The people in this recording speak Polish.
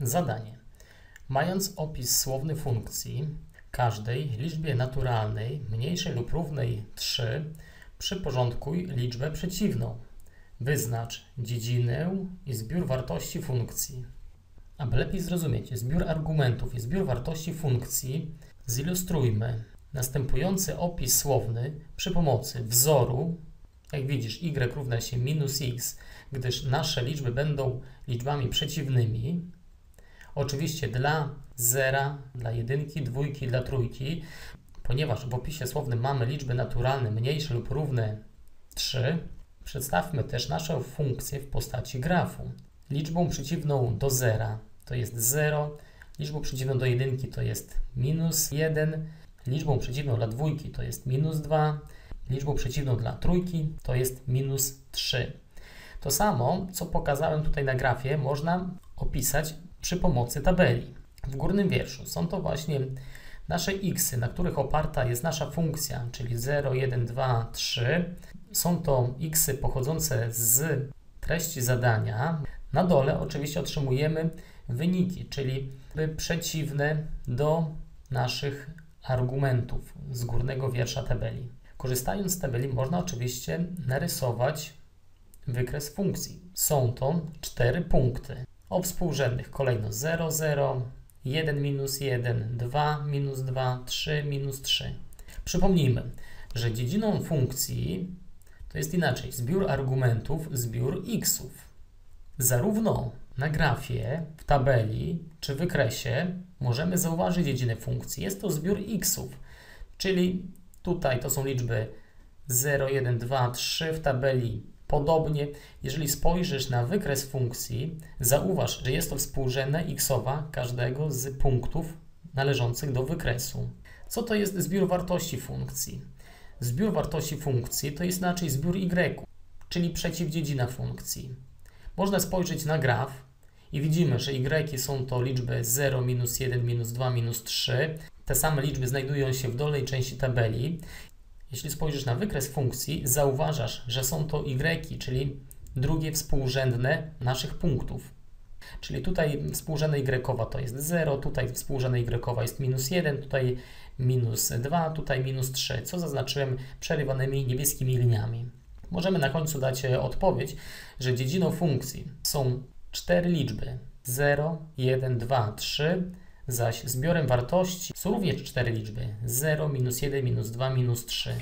Zadanie. Mając opis słowny funkcji każdej liczbie naturalnej mniejszej lub równej 3, przyporządkuj liczbę przeciwną. Wyznacz dziedzinę i zbiór wartości funkcji. Aby lepiej zrozumieć zbiór argumentów i zbiór wartości funkcji, zilustrujmy następujący opis słowny przy pomocy wzoru. Jak widzisz, y równa się minus x, gdyż nasze liczby będą liczbami przeciwnymi. Oczywiście dla zera, dla jedynki, dwójki, dla trójki, ponieważ w opisie słownym mamy liczby naturalne mniejsze lub równe 3, przedstawmy też naszą funkcję w postaci grafu. Liczbą przeciwną do zera to jest 0, liczbą przeciwną do jedynki to jest minus 1, liczbą przeciwną dla dwójki to jest minus 2, liczbą przeciwną dla trójki to jest minus 3. To samo, co pokazałem tutaj na grafie, można opisać przy pomocy tabeli. W górnym wierszu są to właśnie nasze xy, na których oparta jest nasza funkcja, czyli 0, 1, 2, 3. Są to xy pochodzące z treści zadania. Na dole oczywiście otrzymujemy wyniki, czyli przeciwne do naszych argumentów z górnego wiersza tabeli. Korzystając z tabeli można oczywiście narysować wykres funkcji. Są to cztery punkty o współrzędnych kolejno 0, 0, 1 minus 1, 2 minus 2, 3 minus 3. Przypomnijmy, że dziedziną funkcji to jest inaczej zbiór argumentów, zbiór xów. Zarówno na grafie, w tabeli czy wykresie możemy zauważyć dziedzinę funkcji. Jest to zbiór xów, czyli tutaj to są liczby 0, 1, 2, 3 w tabeli Podobnie, jeżeli spojrzysz na wykres funkcji, zauważ, że jest to współrzędna xowa każdego z punktów należących do wykresu. Co to jest zbiór wartości funkcji? Zbiór wartości funkcji to jest inaczej zbiór y, czyli przeciwdziedzina funkcji. Można spojrzeć na graf i widzimy, że y są to liczby 0, minus 1, minus 2, minus 3. Te same liczby znajdują się w dolnej części tabeli jeśli spojrzysz na wykres funkcji, zauważasz, że są to y, czyli drugie współrzędne naszych punktów. Czyli tutaj współrzędna y to jest 0, tutaj współrzędna y jest minus 1, tutaj minus 2, tutaj minus 3, co zaznaczyłem przerywanymi niebieskimi liniami. Możemy na końcu dać odpowiedź, że dziedziną funkcji są cztery liczby 0, 1, 2, 3, zaś zbiorem wartości są również cztery liczby 0, minus 1, minus 2, minus 3.